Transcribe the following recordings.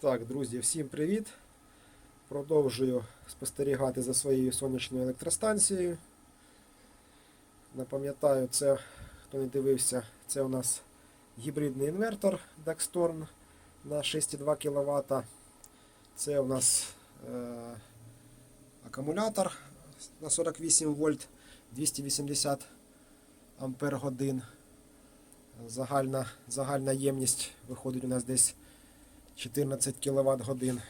Так, друзі, всім привіт! Продовжую спостерігати за своєю сонячною електростанцією. Напам'ятаю, це, хто не дивився, це у нас гібридний інвертор Dextorn на 6,2 кВт. Це у нас е, акумулятор на 48 вольт 280 ампер годин. Загальна, загальна ємність виходить у нас десь 14 кВт годин.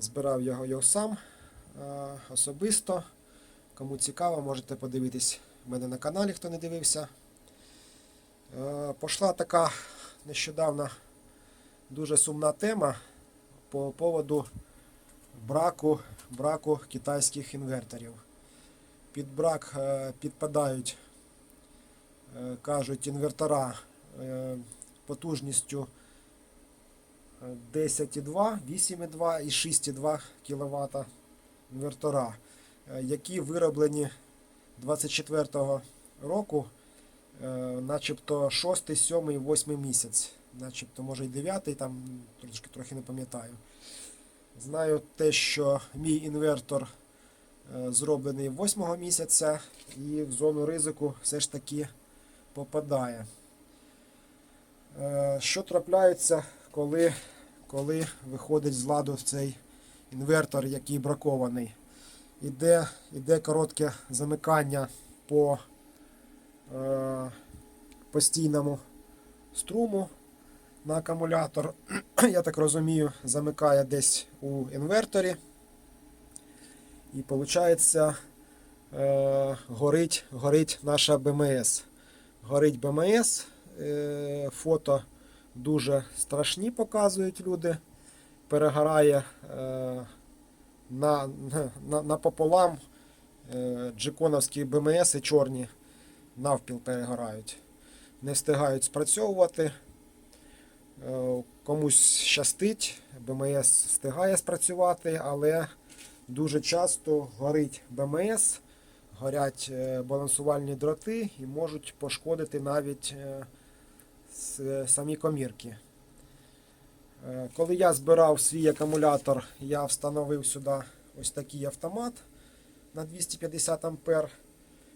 Збирав його, його сам е, особисто. Кому цікаво, можете подивитись в мене на каналі, хто не дивився. Е, Пошла така нещодавно дуже сумна тема по поводу браку, браку китайських інверторів. Під брак е, підпадають, кажуть, інвертора потужністю 10,2, 8,2 і 6,2 кВт інвертора, які вироблені 24-го року, е, начебто 6, 7, 8 місяць, начебто, може і 9, там трошки трохи не пам'ятаю. Знаю те, що мій інвертор е, зроблений 8 місяця і в зону ризику все ж таки попадає. Е, Що трапляється, коли, коли виходить з ладу цей інвертор, який бракований? Іде, іде коротке замикання по е, постійному струму на акумулятор. Я так розумію, замикає десь у інверторі. І виходить, е, горить, горить наша БМС. Горить БМС. Е, фото дуже страшні показують люди. Перегорає е, на, на, напополам е, джиконовські БМС чорні навпіл перегорають. Не встигають спрацьовувати. Е, комусь щастить, БМС встигає спрацювати, але дуже часто горить БМС, горять е, балансувальні дроти і можуть пошкодити навіть е, самі комірки. Е, Коли я збирав свій акумулятор, я встановив сюди ось такий автомат на 250 ампер.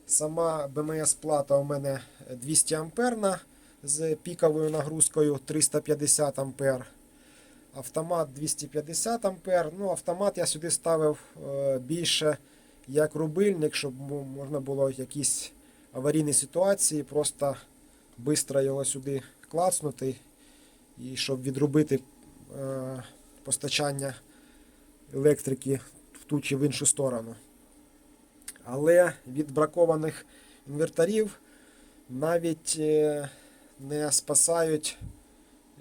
Сама БМС-плата у мене 200 амперна з піковою нагрузкою 350 ампер. Автомат 250 ампер. Ну, автомат я сюди ставив е, більше як рубильник, щоб можна було якісь аварійні ситуації просто швидко його сюди клацнути і щоб відробити е, постачання електрики в ту чи в іншу сторону. Але від бракованих інверторів навіть е, не спасають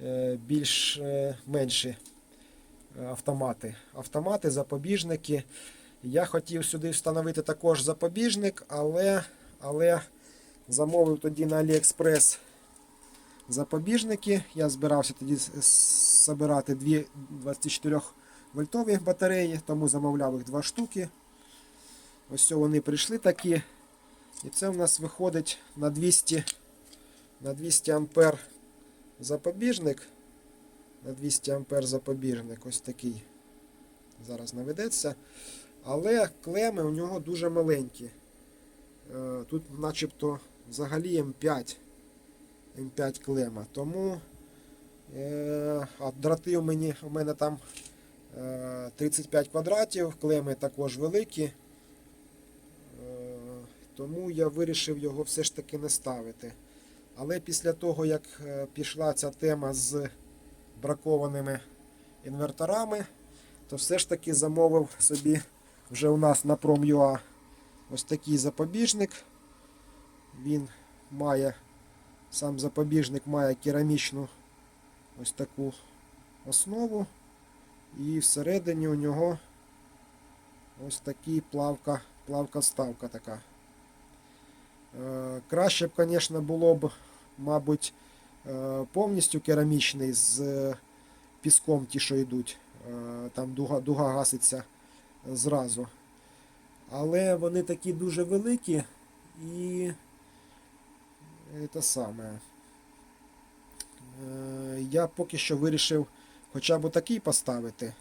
е, більш менші автомати. Автомати, запобіжники. Я хотів сюди встановити також запобіжник, але, але замовив тоді на AliExpress запобіжники. Я збирався тоді збирати дві 24 вольтові батареї, тому замовляв їх два штуки. Ось вони прийшли такі. І це в нас виходить на 200, на 200 ампер запобіжник. На 200 ампер запобіжник. Ось такий. Зараз наведеться. Але клеми у нього дуже маленькі. Е, Тут начебто взагалі М5. М5 клема. Тому е, а дроти у, мені, у мене там е, 35 квадратів, клеми також великі. Е, Тому я вирішив його все ж таки не ставити. Але після того, як е, пішла ця тема з бракованими інверторами, то все ж таки замовив собі вже у нас на Prom.ua ось такий запобіжник. Він має, сам запобіжник має керамічну ось таку основу. І всередині у нього ось такий плавка, плавка ставка така. Е, Краще б, звісно, було б, мабуть, е, повністю керамічний з е, піском ті, що йдуть. Там дуга, дуга гаситься зразу. Але вони такі дуже великі і те саме. Е, Я поки що вирішив хоча б такий поставити.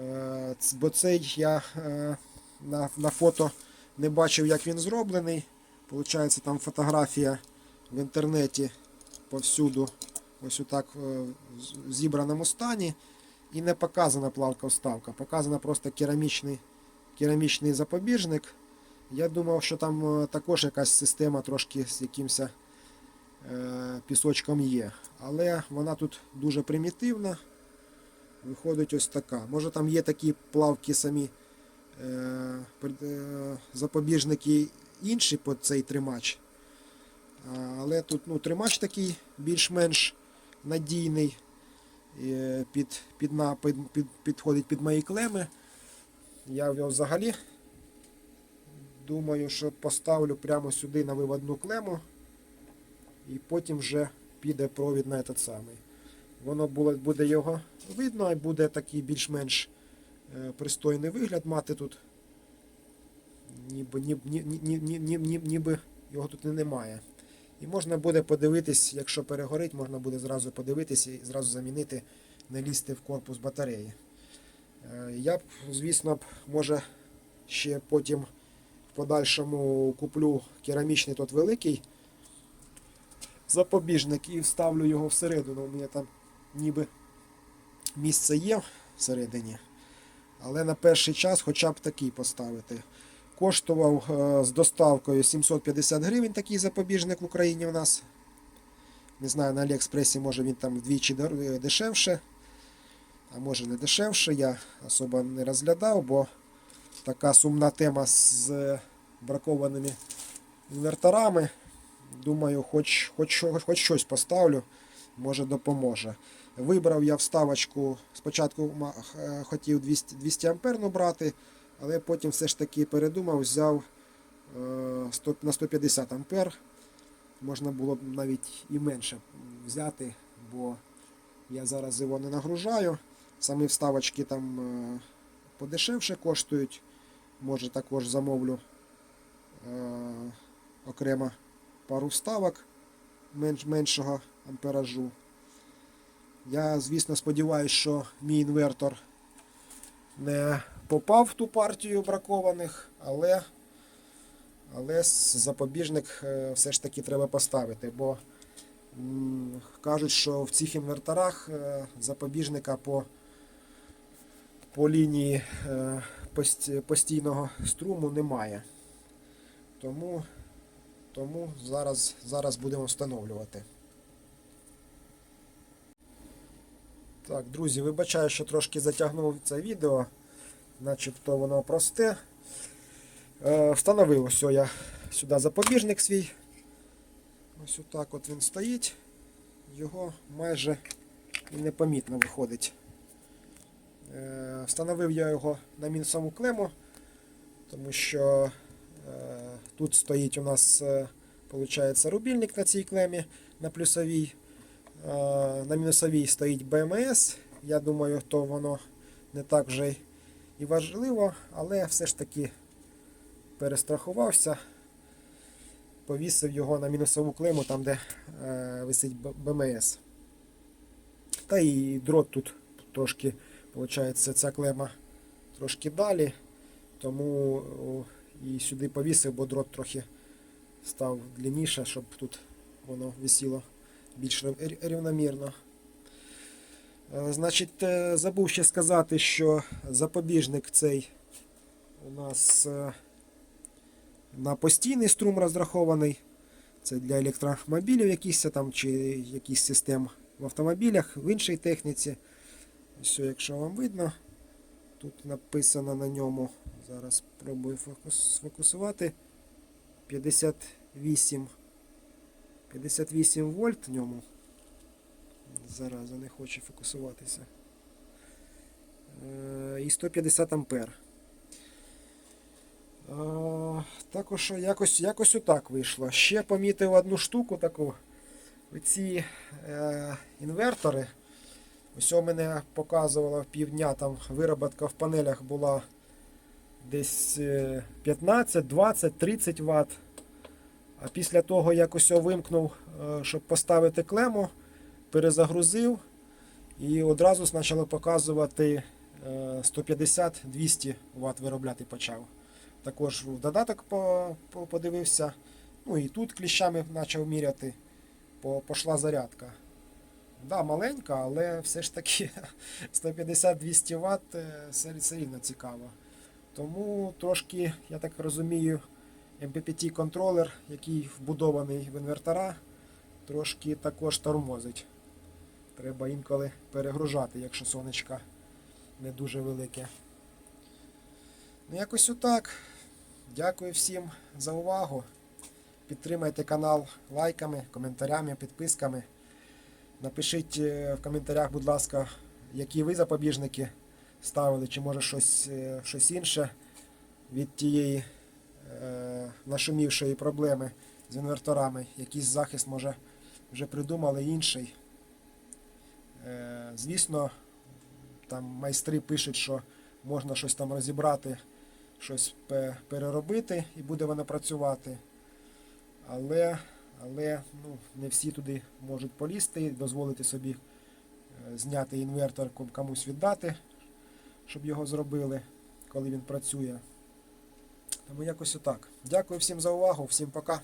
Е, Бо цей я е, на, на фото не бачив, як він зроблений. Получається, там фотографія в інтернеті повсюду. Ось отак е, в зібраному стані. І не показана плавка вставка. Показана просто керамічний, керамічний запобіжник. Я думав, що там е, також якась система трошки з якимось е, пісочком є. Але вона тут дуже примітивна. Виходить ось така. Може там є такі плавки самі е, запобіжники інші під цей тримач. Але тут ну, тримач такий більш-менш надійний. Під, під, під, під, підходить під мої клеми. Я його взагалі Думаю, що поставлю прямо сюди на виводну клему. І потім вже піде провід на этот самий. Воно буде його видно і буде такий більш-менш е, пристойний вигляд мати тут. Ніби, ніби, ніби, ніби, ніби його тут і немає. І можна буде подивитись, якщо перегорить, можна буде зразу подивитись і зразу замінити, не лізти в корпус батареї. Е, я б, звісно, б, може ще потім подальшому куплю керамічний тот великий запобіжник і вставлю його всередину. У мене там ніби місце є всередині. Але на перший час хоча б такий поставити. Коштував е, з доставкою 750 гривень такий запобіжник в Україні у нас. Не знаю, на Аліекспресі може він там вдвічі дешевше. А може не дешевше. Я особо не розглядав, бо така сумна тема з бракованими інверторами. Думаю, хоч, хоч, хоч щось поставлю, може допоможе. Вибрав я вставочку, спочатку е, хотів 200, 200 амперну брати, але потім все ж таки передумав, взяв е, 100 на 150 ампер. Можна було б навіть і менше взяти, бо я зараз його не нагружаю. Самі вставочки там е, подешевше коштують. Може також замовлю е, окремо пару вставок менш, меншого амперажу. Я, звісно, сподіваюся, що мій інвертор не попав в ту партію бракованих, але, але запобіжник е, все ж таки треба поставити, бо кажуть, що в цих інверторах е, запобіжника по, по лінії е, постійного струму немає. Тому тому зараз, зараз будемо встановлювати. Так, друзі, вибачаю, що трошки затягнув це відео, начебто воно просте. Е, встановив ось я сюди запобіжник свій. Ось отак от він стоїть. Його майже і непомітно виходить. Е, встановив я його на мінусову клему, тому що Е, Тут стоїть у нас е, получається, рубільник на цій клемі на плюсовій. На мінусовій стоїть БМС. Я думаю, то воно не так вже і важливо, але все ж таки перестрахувався, повісив його на мінусову клему, там де висить БМС. Та і дрот тут трошки, виходить, ця клема трошки далі. Тому і сюди повісив, бо дрот трохи став длинніше, щоб тут воно висіло більш рів- рів- рівномірно. Е, Значить, е, забув ще сказати, що запобіжник цей у нас е, на постійний струм розрахований. Це для електромобілів якісь там, чи якісь систем в автомобілях, в іншій техніці. Ось, якщо вам видно, тут написано на ньому. Зараз спробую фокус, сфокусувати. 58. 58 вольт в ньому. Зараза не хоче фокусуватися. Е, І 150 ампер. Е, Також якось, якось отак вийшло. Ще помітив одну штуку таку. Оці е, інвертори. Ось мене показувало півдня там вироботка в панелях була десь е, 15, 20, 30 Вт. А після того якось його вимкнув, е, щоб поставити клему, перезагрузив. І одразу почало показувати е, 150-200 Вт виробляти почав. Також в додаток по- по- подивився. Ну і тут кліщами почав міряти. По- Пошла зарядка. Да, маленька, але все ж таки 150-200 Вт е, все, рівно цікаво. Тому трошки, я так розумію, MPPT контролер, який вбудований в інвертора, трошки також тормозить. Треба інколи перегружати, якщо сонечко не дуже велике. Ну, якось отак. Дякую всім за увагу. Підтримайте канал лайками, коментарями, підписками. Напишіть е, в коментарях, будь ласка, які ви запобіжники ставили, чи може щось, е, щось інше від тієї е, нашумівшої проблеми з інверторами. Якийсь захист, може, вже придумали інший. Е, звісно, там майстри пишуть, що можна щось там розібрати, щось переробити і буде воно працювати. Але, але ну, не всі туди можуть полізти дозволити собі е, зняти інвертор, комусь віддати, щоб його зробили, коли він працює. Тому якось отак. Дякую всім за увагу, всім пока.